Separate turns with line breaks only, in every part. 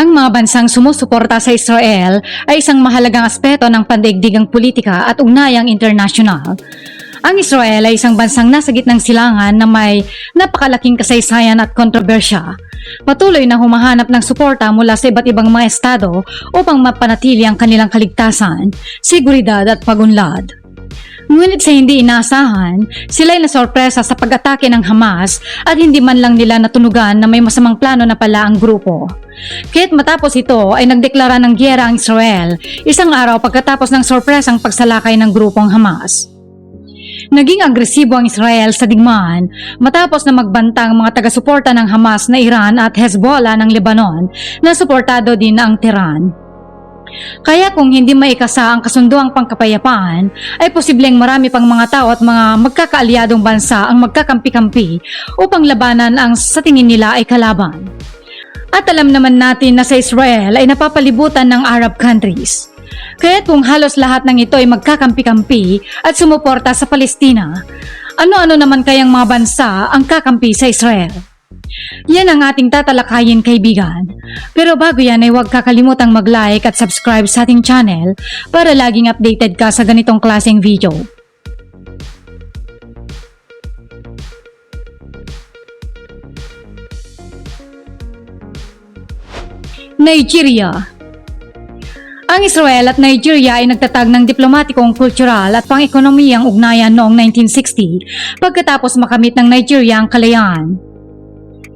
Ang mga bansang sumusuporta sa Israel ay isang mahalagang aspeto ng pandaigdigang politika at ugnayang internasyonal. Ang Israel ay isang bansang nasa gitnang silangan na may napakalaking kasaysayan at kontrobersya. Patuloy na humahanap ng suporta mula sa iba't ibang mga estado upang mapanatili ang kanilang kaligtasan, seguridad at pagunlad. Ngunit sa hindi inaasahan, sila ay nasorpresa sa pag-atake ng Hamas at hindi man lang nila natunugan na may masamang plano na pala ang grupo. Kahit matapos ito ay nagdeklara ng gyera ang Israel, isang araw pagkatapos ng sorpresang pagsalakay ng grupong Hamas. Naging agresibo ang Israel sa digmaan matapos na magbanta ang mga taga-suporta ng Hamas na Iran at Hezbollah ng Lebanon na suportado din ang Tehran. Kaya kung hindi maikasa ang kasunduang pangkapayapaan, ay posibleng marami pang mga tao at mga magkakaalyadong bansa ang magkakampi-kampi upang labanan ang sa tingin nila ay kalaban. At alam naman natin na sa Israel ay napapalibutan ng Arab countries. Kaya kung halos lahat ng ito ay magkakampi-kampi at sumuporta sa Palestina, ano-ano naman kayang mga bansa ang kakampi sa Israel? Yan ang ating tatalakayin kaibigan. Pero bago yan ay huwag kakalimutang mag-like at subscribe sa ating channel para laging updated ka sa ganitong klaseng video. Nigeria Ang Israel at Nigeria ay nagtatag ng diplomatikong, kultural at pang-ekonomiyang ugnayan noong 1960 pagkatapos makamit ng Nigeria ang kalayaan.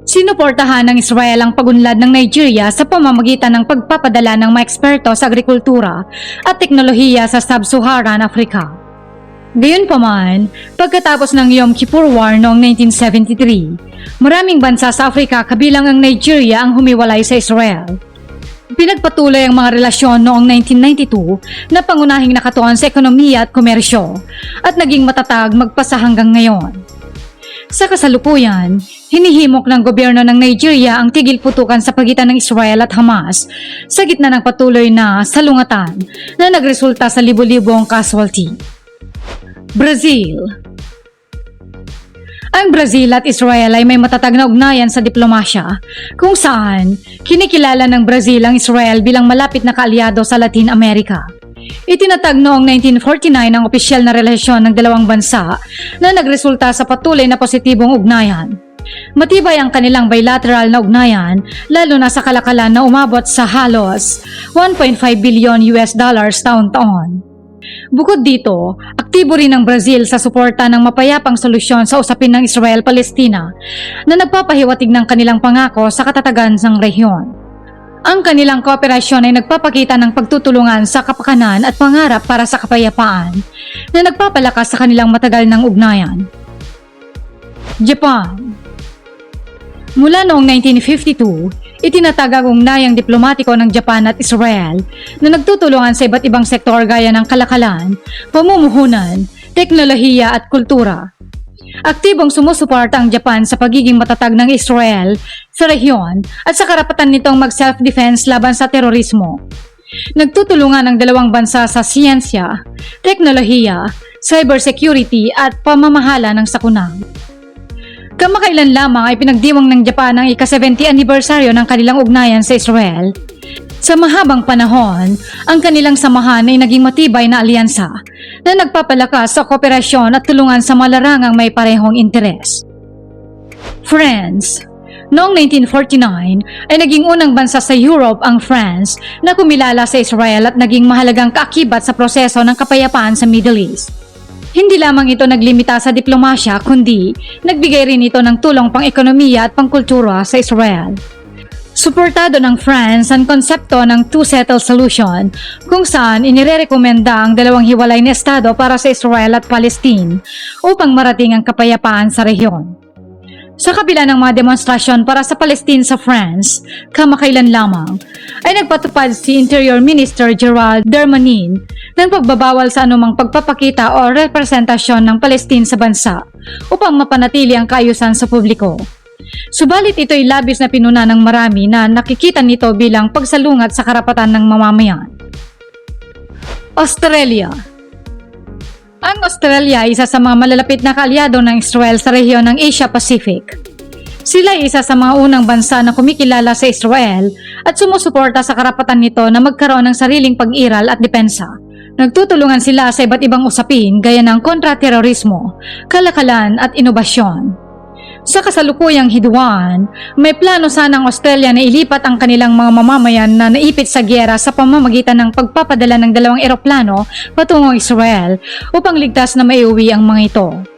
Sinuportahan ng Israel ang pagunlad ng Nigeria sa pamamagitan ng pagpapadala ng mga eksperto sa agrikultura at teknolohiya sa Sub-Saharan Africa. Gayunpaman, pagkatapos ng Yom Kippur War noong 1973, maraming bansa sa Africa kabilang ang Nigeria ang humiwalay sa Israel. Pinagpatuloy ang mga relasyon noong 1992 na pangunahing nakatuon sa ekonomiya at komersyo at naging matatag magpasa hanggang ngayon. Sa kasalukuyan, hinihimok ng gobyerno ng Nigeria ang tigil putukan sa pagitan ng Israel at Hamas sa gitna ng patuloy na salungatan na nagresulta sa libo-libong casualty. Brazil Ang Brazil at Israel ay may matatag na ugnayan sa diplomasya kung saan kinikilala ng Brazil ang Israel bilang malapit na kaalyado sa Latin America. Itinatag noong 1949 ang opisyal na relasyon ng dalawang bansa na nagresulta sa patuloy na positibong ugnayan. Matibay ang kanilang bilateral na ugnayan lalo na sa kalakalan na umabot sa halos 1.5 billion US dollars taon-taon. Bukod dito, aktibo rin ang Brazil sa suporta ng mapayapang solusyon sa usapin ng Israel-Palestina na nagpapahiwatig ng kanilang pangako sa katatagan ng rehiyon. Ang kanilang kooperasyon ay nagpapakita ng pagtutulungan sa kapakanan at pangarap para sa kapayapaan na nagpapalakas sa kanilang matagal ng ugnayan. Japan Mula noong 1952, itinatag ang ungnayang diplomatiko ng Japan at Israel na nagtutulungan sa iba't ibang sektor gaya ng kalakalan, pamumuhunan, teknolohiya at kultura. Aktibong sumusuporta ang Japan sa pagiging matatag ng Israel sa rehiyon at sa karapatan nitong mag-self-defense laban sa terorismo. Nagtutulungan ang dalawang bansa sa siyensya, teknolohiya, cybersecurity at pamamahala ng sakuna. Kamakailan lamang ay pinagdiwang ng Japan ang ika-70 anibersaryo ng kanilang ugnayan sa Israel. Sa mahabang panahon, ang kanilang samahan ay naging matibay na alyansa na nagpapalakas sa kooperasyon at tulungan sa malarangang may parehong interes. France Noong 1949 ay naging unang bansa sa Europe ang France na kumilala sa Israel at naging mahalagang kaakibat sa proseso ng kapayapaan sa Middle East. Hindi lamang ito naglimita sa diplomasya kundi nagbigay rin ito ng tulong pang-ekonomiya at pangkultura sa Israel. Suportado ng France ang konsepto ng two-settle solution kung saan inirerekomenda ang dalawang hiwalay na estado para sa Israel at Palestine upang marating ang kapayapaan sa rehiyon. Sa kabila ng mga demonstrasyon para sa Palestine sa France, kamakailan lamang, ay nagpatupad si Interior Minister Gerald Darmanin ng pagbabawal sa anumang pagpapakita o representasyon ng Palestine sa bansa upang mapanatili ang kaayusan sa publiko. Subalit ito'y labis na pinuna ng marami na nakikita nito bilang pagsalungat sa karapatan ng mamamayan. Australia Ang Australia ay isa sa mga malalapit na kaalyado ng Israel sa rehiyon ng Asia Pacific. Sila ay isa sa mga unang bansa na kumikilala sa Israel at sumusuporta sa karapatan nito na magkaroon ng sariling pag-iral at depensa. Nagtutulungan sila sa iba't ibang usapin gaya ng kontraterorismo, kalakalan at inobasyon. Sa kasalukuyang hiduan, may plano sana ang Australia na ilipat ang kanilang mga mamamayan na naipit sa gyera sa pamamagitan ng pagpapadala ng dalawang eroplano patungong Israel upang ligtas na maiuwi ang mga ito.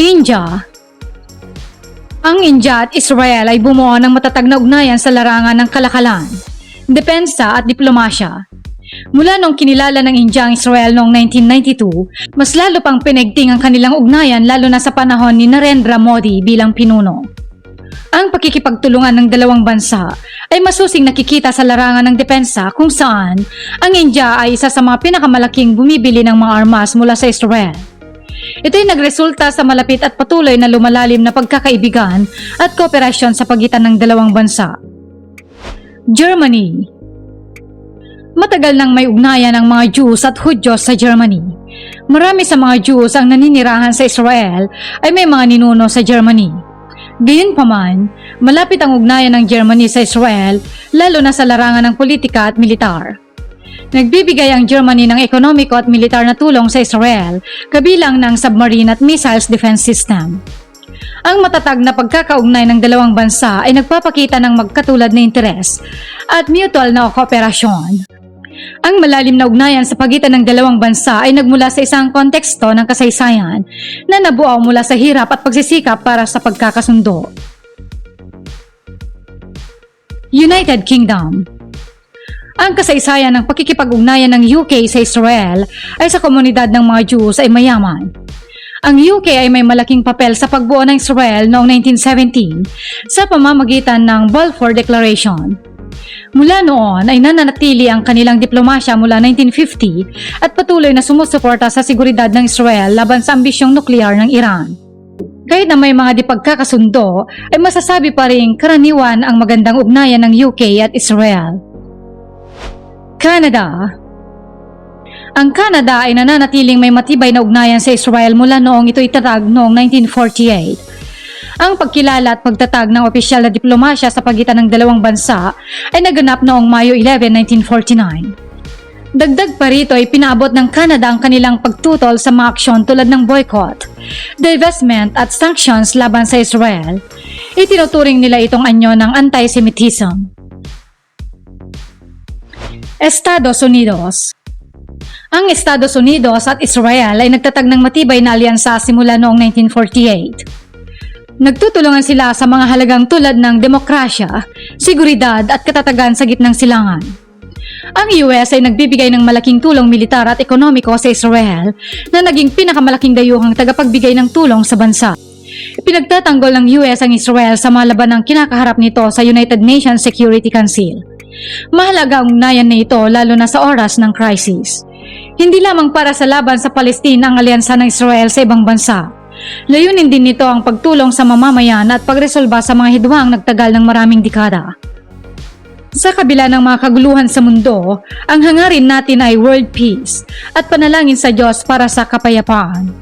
India Ang India at Israel ay bumuo ng matatag na ugnayan sa larangan ng kalakalan, depensa at diplomasya. Mula nung kinilala ng India ang Israel noong 1992, mas lalo pang pinigting ang kanilang ugnayan lalo na sa panahon ni Narendra Modi bilang pinuno. Ang pakikipagtulungan ng dalawang bansa ay masusing nakikita sa larangan ng depensa kung saan ang India ay isa sa mga pinakamalaking bumibili ng mga armas mula sa Israel. Ito'y nagresulta sa malapit at patuloy na lumalalim na pagkakaibigan at kooperasyon sa pagitan ng dalawang bansa. Germany Matagal nang may ugnayan ang mga Jews at Hudyos sa Germany. Marami sa mga Jews ang naninirahan sa Israel ay may mga ninuno sa Germany. Gayunpaman, malapit ang ugnayan ng Germany sa Israel lalo na sa larangan ng politika at militar. Nagbibigay ang Germany ng ekonomiko at militar na tulong sa Israel, kabilang ng submarine at missiles defense system. Ang matatag na pagkakaugnay ng dalawang bansa ay nagpapakita ng magkatulad na interes at mutual na kooperasyon. Ang malalim na ugnayan sa pagitan ng dalawang bansa ay nagmula sa isang konteksto ng kasaysayan na nabuo mula sa hirap at pagsisikap para sa pagkakasundo. United Kingdom ang kasaysayan ng pakikipag-ugnayan ng UK sa Israel ay sa komunidad ng mga Jews ay mayaman. Ang UK ay may malaking papel sa pagbuo ng Israel noong 1917 sa pamamagitan ng Balfour Declaration. Mula noon ay nananatili ang kanilang diplomasya mula 1950 at patuloy na sumusuporta sa seguridad ng Israel laban sa ambisyong nuklear ng Iran. Kahit na may mga di pagkakasundo, ay masasabi pa rin karaniwan ang magandang ugnayan ng UK at Israel. Canada Ang Canada ay nananatiling may matibay na ugnayan sa Israel mula noong ito itatag noong 1948. Ang pagkilala at pagtatag ng opisyal na diplomasya sa pagitan ng dalawang bansa ay naganap noong Mayo 11, 1949. Dagdag pa rito ay pinaabot ng Canada ang kanilang pagtutol sa mga aksyon tulad ng boycott, divestment at sanctions laban sa Israel. Itinuturing nila itong anyo ng anti-Semitism. Estados Unidos Ang Estados Unidos at Israel ay nagtatag ng matibay na alyansa simula noong 1948. Nagtutulungan sila sa mga halagang tulad ng demokrasya, seguridad at katatagan sa gitnang silangan. Ang US ay nagbibigay ng malaking tulong militar at ekonomiko sa Israel na naging pinakamalaking dayuhang tagapagbigay ng tulong sa bansa. Pinagtatanggol ng US ang Israel sa mga labanang kinakaharap nito sa United Nations Security Council. Mahalaga ang ugnayan na ito lalo na sa oras ng crisis. Hindi lamang para sa laban sa Palestina ang alyansa ng Israel sa ibang bansa. Layunin din nito ang pagtulong sa mamamayan at pagresolba sa mga hidwang nagtagal ng maraming dekada. Sa kabila ng mga kaguluhan sa mundo, ang hangarin natin ay world peace at panalangin sa Diyos para sa kapayapaan.